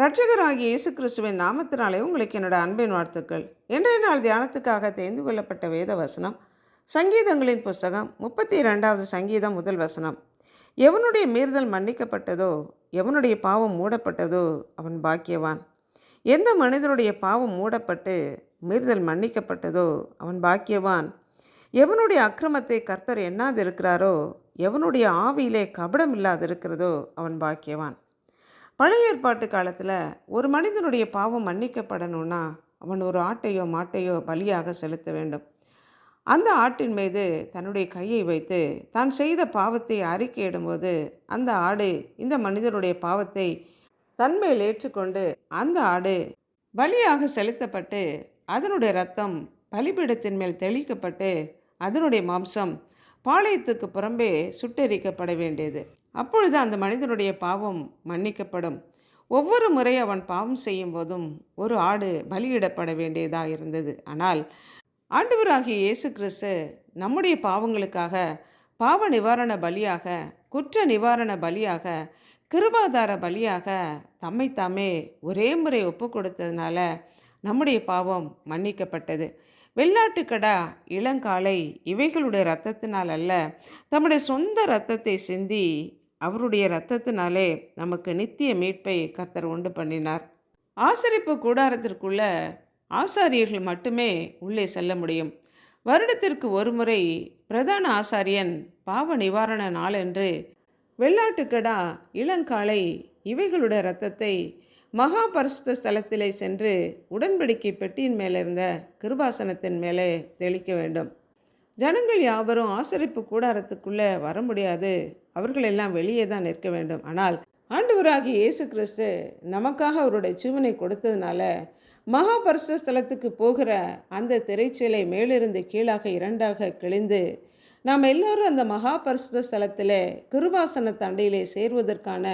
ரட்சகராகிய இயேசு கிறிஸ்துவின் நாமத்தினாலே உங்களுக்கு என்னோட அன்பின் வாழ்த்துக்கள். இன்றைய நாள் தியானத்துக்காக தெரிந்து கொள்ளப்பட்ட வேத வசனம் சங்கீதங்களின் புஸ்தகம் முப்பத்தி இரண்டாவது சங்கீதம் முதல் வசனம். எவனுடைய மீறுதல் மன்னிக்கப்பட்டதோ எவனுடைய பாவம் மூடப்பட்டதோ அவன் பாக்கியவான். எந்த மனிதனுடைய பாவம் மூடப்பட்டு மீறுதல் மன்னிக்கப்பட்டதோ அவன் பாக்கியவான். எவனுடைய அக்கிரமத்தை கர்த்தர் எண்ணாதிருக்கிறாரோ எவனுடைய ஆவியிலே கபடம் இல்லாதிருக்கிறதோ அவன் பாக்கியவான். பழைய ஏற்பாட்டு காலத்தில் ஒரு மனிதனுடைய பாவம் மன்னிக்கப்படணும்னா அவன் ஒரு ஆட்டையோ மாட்டையோ பலியாக செலுத்த வேண்டும். அந்த ஆட்டின் மீது தன்னுடைய கையை வைத்து தான் செய்த பாவத்தை அறிக்கையிடும்போது அந்த ஆடு இந்த மனிதனுடைய பாவத்தை தன்மையில் ஏற்றுக்கொண்டு அந்த ஆடு பலியாக செலுத்தப்பட்டு அதனுடைய ரத்தம் பலிபீடத்தின் மேல் தெளிக்கப்பட்டு அதனுடைய மாம்சம் பாளையத்துக்கு புறம்பே சுட்டெரிக்கப்பட வேண்டியது. அப்பொழுது அந்த மனிதனுடைய பாவம் மன்னிக்கப்படும். ஒவ்வொரு முறை அவன் பாவம் செய்யும் போதும் ஒரு ஆடு பலியிடப்பட வேண்டியதாக இருந்தது. ஆனால் ஆண்டவராகிய இயேசு கிறிஸ்து நம்முடைய பாவங்களுக்காக பாவ நிவாரண பலியாக குற்ற நிவாரண பலியாக கிருபாதார பலியாக தம்மை தாமே ஒரே முறை ஒப்பு கொடுத்ததுனால நம்முடைய பாவம் மன்னிக்கப்பட்டது. வெள்ளாட்டுக்கடா இளங்காலை இவைகளுடைய இரத்தத்தினால் அல்ல தம்முடைய சொந்த இரத்தத்தை சிந்தி அவருடைய இரத்தத்தினாலே நமக்கு நித்திய மீட்பை கத்தர் உண்டு பண்ணினார். ஆசரிப்பு கூடாரத்திற்குள்ள ஆசாரியர்கள் மட்டுமே உள்ளே செல்ல முடியும். வருடத்திற்கு ஒரு முறை பிரதான ஆசாரியன் பாவ நிவாரண நாளன்று வெள்ளாட்டுக்கடா இளங்காலை இவைகளுடைய இரத்தத்தை மகா பரிசுத்த ஸ்தலத்திலே சென்று உடன்படிக்கை பெட்டியின் மேலே இருந்த கிருபாசனத்தின் மேலே தெளிக்க வேண்டும். ஜனங்கள் யாவரும் ஆசரிப்பு கூடாரத்துக்குள்ளே வர முடியாது. அவர்கள் எல்லாம் வெளியே தான் நிற்க வேண்டும். ஆனால் ஆண்டவராகி இயேசு கிறிஸ்து நமக்காக அவருடைய ஜீவனை கொடுத்ததுனால மகா ஸ்தலத்துக்கு போகிற அந்த திரைச்சீலை மேலிருந்து கீழாக இரண்டாக கிழிந்து நாம் எல்லோரும் அந்த மகாபரிசுதலத்தில் ஸ்தலத்தில் கிருபாசன தண்டையிலே சேர்வதற்கான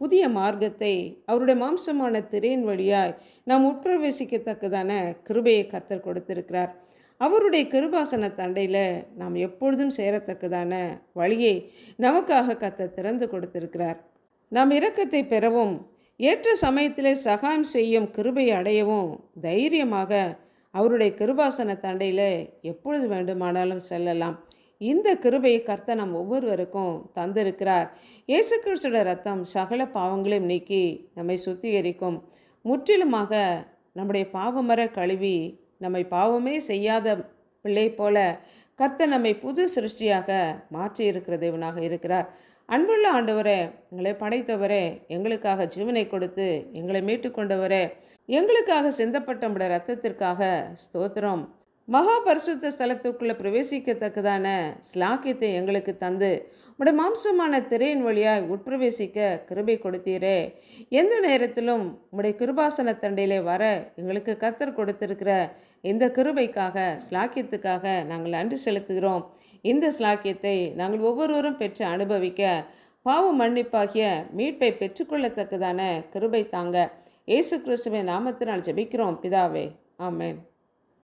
புதிய மார்க்கத்தை அவருடைய மாம்சமான திரையின் வழியாய் நாம் உட்பிரவேசிக்கத்தக்கதான கிருபையை கத்தர் கொடுத்திருக்கிறார். அவருடைய கிருபாசன தண்டையில் நாம் எப்பொழுதும் சேரத்தக்கதான வழியை நமக்காக கத்த திறந்து கொடுத்திருக்கிறார். நாம் இரக்கத்தை பெறவும் ஏற்ற சமயத்திலே சகாயம் செய்யும் கிருபை அடையவும் தைரியமாக அவருடைய கிருபாசன தண்டையில் எப்பொழுது வேண்டுமானாலும் செல்லலாம். இந்த கிருபையை கர்த்த நம் ஒவ்வொருவருக்கும் தந்திருக்கிறார். இயேசு கிறிஸ்துட ரத்தம் சகல பாவங்களையும் நீக்கி நம்மை சுத்திகரிக்கும். முற்றிலுமாக நம்முடைய பாவமர கழுவி நம்மை பாவமே செய்யாத பிள்ளை போல கர்த்த நம்மை புது சிருஷ்டியாக மாற்றி இருக்கிற தேவனாக இருக்கிறார். அன்புள்ள ஆண்டவரே எங்களை படைத்தவரே எங்களுக்காக ஜீவனை கொடுத்து எங்களை மீட்டு கொண்டவரே எங்களுக்காக சிந்தப்பட்ட ரத்தத்திற்காக ஸ்தோத்திரம். மகா பரிசுத்த ஸ்தலத்துக்குள்ளே பிரவேசிக்கத்தக்கதான ஸ்லாக்கியத்தை எங்களுக்கு தந்து உடைய மாம்சமான திரையின் வழியாக உட்பிரவேசிக்க கிருபை கொடுத்தீரே. எந்த நேரத்திலும் உடைய கிருபாசன தண்டையிலே வர எங்களுக்கு கத்தர் கொடுத்திருக்கிற இந்த கிருபைக்காக ஸ்லாக்கியத்துக்காக நாங்கள் நன்றி செலுத்துகிறோம். இந்த ஸ்லாக்கியத்தை நாங்கள் ஒவ்வொருவரும் பெற்று அனுபவிக்க பாவ மன்னிப்பாகிய மீட்பை பெற்றுக்கொள்ளத்தக்கதான கிருபை தாங்க. இயேசு கிறிஸ்துவின் நாமத்தினால் ஜெபிக்கிறோம். பிதாவே ஆமேன்.